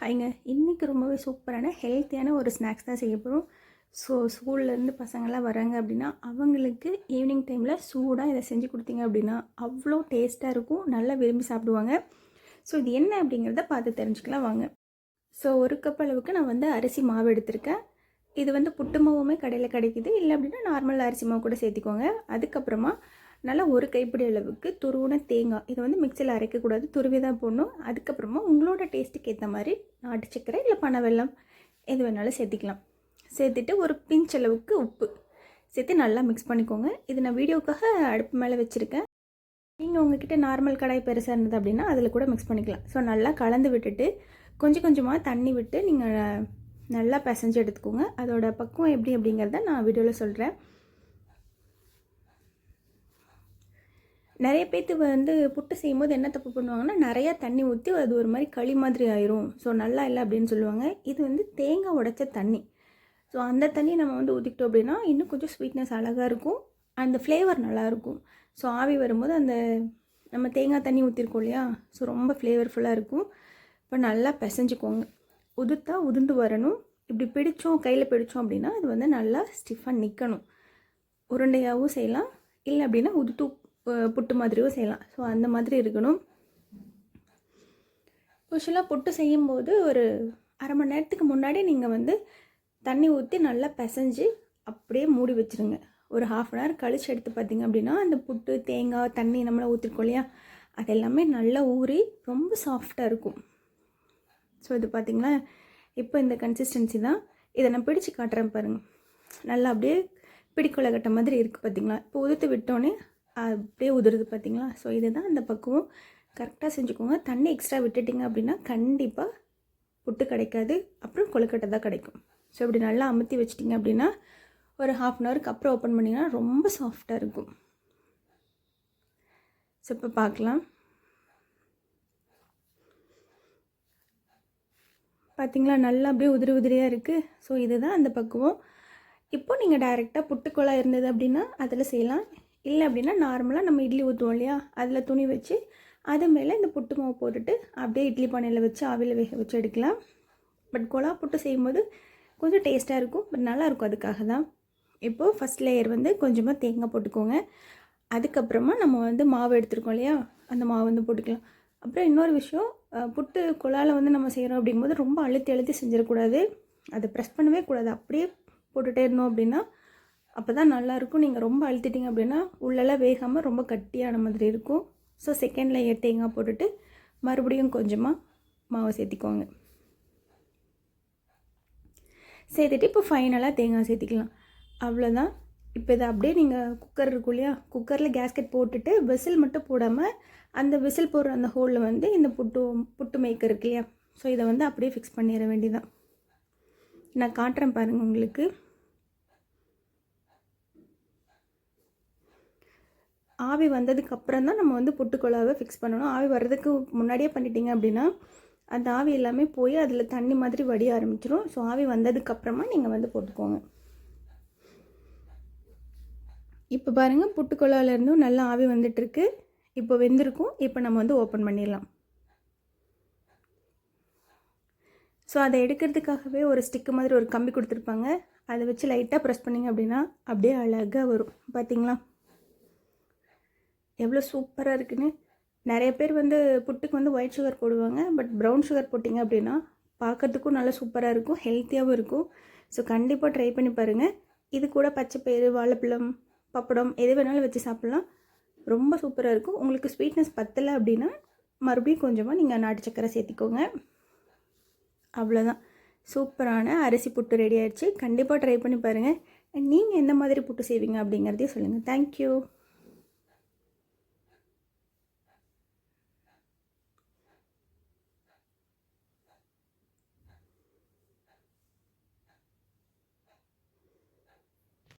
ஹைங்க இன்றைக்கி ரொம்பவே சூப்பரான ஹெல்த்தியான ஒரு ஸ்நாக்ஸ் தான் செய்ய போகிறோம் ஸோ ஸ்கூல்லேருந்து பசங்கள்லாம் வராங்க அப்படின்னா அவங்களுக்கு ஈவினிங் டைமில் சூடாக இதை செஞ்சு கொடுத்தீங்க அப்படின்னா அவ்வளோ டேஸ்ட்டாக இருக்கும். நல்லா விரும்பி சாப்பிடுவாங்க. ஸோ இது என்ன அப்படிங்கிறத பார்த்து தெரிஞ்சுக்கலாம் வாங்க. ஸோ ஒரு கப் அளவுக்கு நான் வந்து அரிசி மாவு எடுத்திருக்கேன். இது வந்து புட்டு மாவுமே கடையில் கிடைக்குது. இல்லை அப்படின்னா நார்மல் அரிசி மாவு கூட சேர்த்திக்கோங்க. அதுக்கப்புறமா நல்லா ஒரு கைப்பிடி அளவுக்கு துருவின தேங்காய். இதை வந்து மிக்சியில் அரைக்கக்கூடாது. துருவி தான் போடணும். அதுக்கப்புறமா உங்களோட டேஸ்ட்டுக்கு ஏற்ற மாதிரி நாட்டு சர்க்கரை இல்லை பனை வெல்லம் எது வேணாலும் சேர்த்திக்கலாம். சேர்த்துட்டு ஒரு பிஞ்ச் அளவுக்கு உப்பு சேர்த்து நல்லா மிக்ஸ் பண்ணிக்கோங்க. இது நான் வீடியோக்காக அடுப்பு மேலே வச்சுருக்கேன். நீங்கள் உங்ககிட்ட நார்மல் கடாய் பெருசாக இருந்தது அப்படின்னா அதில் கூட மிக்ஸ் பண்ணிக்கலாம். ஸோ நல்லா கலந்து விட்டுட்டு கொஞ்சம் கொஞ்சமாக தண்ணி விட்டு நீங்கள் நல்லா பிசைஞ்சு எடுத்துக்கோங்க. அதோட பக்குவம் எப்படி அப்படிங்கிறத நான் வீடியோவில் சொல்கிறேன் நிறைய பேர்த்து வந்து புட்டு செய்யும்போது என்ன தப்பு பண்ணுவாங்கன்னா நிறையா தண்ணி ஊற்றி அது ஒரு மாதிரி களி மாதிரி ஆயிரும். ஸோ நல்லா இல்லை அப்படின்னு சொல்லுவாங்க. இது வந்து தேங்காய் உடைச்ச தண்ணி. ஸோ அந்த தண்ணி நம்ம வந்து ஊற்றிக்கிட்டோம் அப்படின்னா இன்னும் கொஞ்சம் ஸ்வீட்னஸ் அழகாக இருக்கும். அந்த ஃப்ளேவர் நல்லாயிருக்கும் ஸோ ஆவி வரும்போது அந்த நம்ம தேங்காய் தண்ணி ஊற்றிருக்கோம் இல்லையா? ஸோ ரொம்ப ஃப்ளேவர்ஃபுல்லாக இருக்கும். இப்போ நல்லா பிசைஞ்சுக்கோங்க. உதுத்தா உதிர்ந்து வரணும். இப்படி பிடிச்சோம் கையில் பிடிச்சோம் அப்படின்னா அது வந்து நல்லா ஸ்டிஃபாக நிற்கணும் உருண்டையாகவும் செய்யலாம். இல்லை அப்படின்னா உதுத்து புட்டு மாதிரியும் செய்யலாம். ஸோ அந்த மாதிரி இருக்கணும். யூஸ்வலாக புட்டு செய்யும்போது ஒரு அரை மணி நேரத்துக்கு முன்னாடி நீங்கள் வந்து தண்ணி ஊற்றி நல்லா பிசைஞ்சு அப்படியே மூடி வச்சுருங்க. ஒரு ஹாஃப் அன் ஹவர் கழிச்சு எடுத்து பார்த்தீங்க அப்படின்னா அந்த புட்டு தேங்காய் தண்ணி நம்மளை ஊற்றிருக்கோம் இல்லையா? அது எல்லாமே நல்லா ஊறி ரொம்ப சாஃப்டாக இருக்கும். ஸோ இது பார்த்திங்களா இப்போ இந்த கன்சிஸ்டன்சி தான். இதை நான் பிடிச்சு காட்டுறேன் பாருங்கள் நல்லா அப்படியே பிடிக்கொலை கட்ட மாதிரி இருக்குது பார்த்திங்களா இப்போ உதுத்து விட்டோன்னே அப்படியே உதிருது பார்த்தீங்களா? ஸோ இதுதான் அந்த பக்குவம். கரெக்டாக செஞ்சுக்கோங்க. தண்ணி எக்ஸ்ட்ரா விட்டுட்டிங்க அப்படின்னா கண்டிப்பாக புட்டு கிடைக்காது. அப்புறம் கொழுக்கட்டை தான் கிடைக்கும். ஸோ இப்படி நல்லா அமுத்தி வச்சிட்டிங்க அப்படின்னா ஒரு ஹாஃப் அன் ஹவருக்கு அப்புறம் ஓப்பன் பண்ணிங்கன்னா ரொம்ப சாஃப்டாக இருக்கும். ஸோ இப்போ பார்க்கலாம். பார்த்தீங்களா? நல்லா அப்படியே உதிரி உதிரியாக இருக்குது ஸோ இதுதான் அந்த பக்குவம். இப்போ நீங்கள் டைரெக்டாக புட்டுக்குழா இருந்தது அப்படின்னா அதில் செய்யலாம். இல்லை அப்படின்னா நார்மலாக நம்ம இட்லி ஊற்றுவோம் இல்லையா? அதில் துணி வச்சு அது மேலே இந்த புட்டு மாவு போட்டுட்டு அப்படியே இட்லி பானையில் வச்சு ஆவியில் வேக வச்சு எடுக்கலாம். பட் கொலா புட்டு செய்யும்போது கொஞ்சம் டேஸ்ட்டாக இருக்கும். பட் நல்லாயிருக்கும் அதுக்காக தான். இப்போது ஃபஸ்ட் லேயர் வந்து கொஞ்சமாக தேங்காய் போட்டுக்கோங்க. அதுக்கப்புறமா நம்ம வந்து மாவு எடுத்துருக்கோம் இல்லையா? அந்த மாவு வந்து போட்டுக்கலாம். அப்புறம் இன்னொரு விஷயம் புட்டு குழாவில் வந்து நம்ம செய்கிறோம் அப்படிங்கும்போது ரொம்ப அழுத்தி அழுத்தி செஞ்சிடக்கூடாது. அதை ப்ரெஸ் பண்ணவே கூடாது. அப்படியே போட்டுகிட்டே இருந்தோம் அப்படின்னா அப்போ தான் நல்லாயிருக்கும். நீங்கள் ரொம்ப அழுத்திட்டிங்க அப்படின்னா உள்ளெல்லாம் வேகாமல் ரொம்ப கட்டியான மாதிரி இருக்கும். ஸோ செகண்ட் லேயர் தேங்காய் போட்டுட்டு மறுபடியும் கொஞ்சமாக மாவை சேர்த்திக்கோங்க. சேர்த்துட்டு இப்போ ஃபைனலாக தேங்காய் சேர்த்திக்கலாம். அவ்வளோதான் இப்போ இதை அப்படியே நீங்கள் குக்கர் இருக்கும் இல்லையா? குக்கரில் கேஸ்கெட் போட்டுட்டு விசில் மட்டும் போடாமல் அந்த விசில் போடுற அந்த ஹோலில் வந்து இந்த புட்டு புட்டு மேக்கர் இருக்கு இல்லையா? ஸோ இதை வந்து அப்படியே ஃபிக்ஸ் பண்ணிட வேண்டியதான் நான் காட்டுறேன் பாருங்கள் உங்களுக்கு. ஆவி வந்ததுக்கு அப்புறம் தான் நம்ம வந்து புட்டுக்குழாவை ஃபிக்ஸ் பண்ணணும். ஆவி வர்றதுக்கு முன்னாடியே பண்ணிட்டீங்க அப்படின்னா அந்த ஆவி எல்லாமே போய் அதில் தண்ணி மாதிரி வடிய ஆரம்பிச்சிடும் ஸோ ஆவி வந்ததுக்கப்புறமா நீங்கள் வந்து போட்டுக்கோங்க. இப்போ பாருங்கள் புட்டுக்குழாவிலேருந்தும் நல்லா ஆவி வந்துட்டுருக்கு. இப்போ வெந்திருக்கும். இப்போ நம்ம வந்து ஓப்பன் பண்ணிடலாம். ஸோ அதை எடுக்கிறதுக்காகவே ஒரு ஸ்டிக்கு மாதிரி ஒரு கம்பி கொடுத்துருப்பாங்க. அதை வச்சு லைட்டாக ப்ரெஸ் பண்ணிங்க அப்படின்னா அப்படியே அழகாக வரும். பார்த்தீங்களா எவ்வளோ சூப்பராக இருக்குன்னு. நிறைய பேர் வந்து புட்டுக்கு வந்து ஒயிட் சுகர் போடுவாங்க பட் ப்ரௌன் சுகர் போட்டிங்க அப்படின்னா பார்க்கறதுக்கும் நல்லா சூப்பராக இருக்கும் ஹெல்த்தியாகவும் இருக்கும். ஸோ கண்டிப்பாக ட்ரை பண்ணி பாருங்கள் இது கூட பச்சை பயிறு வாழைப்பழம் பப்படம் எது வேணாலும் வச்சு சாப்பிட்லாம். ரொம்ப சூப்பராக இருக்கும். உங்களுக்கு ஸ்வீட்னஸ் பத்தலை அப்படின்னா மறுபடியும் கொஞ்சமாக நீங்கள் நாட்டு சக்கரை சேர்த்திக்கோங்க. அவ்வளோதான் சூப்பரான அரிசி புட்டு ரெடி ஆகிடுச்சு கண்டிப்பாக ட்ரை பண்ணி பாருங்கள் நீங்கள் எந்த மாதிரி புட்டு செய்வீங்க அப்படிங்கிறதையும் சொல்லுங்கள் தேங்க்யூ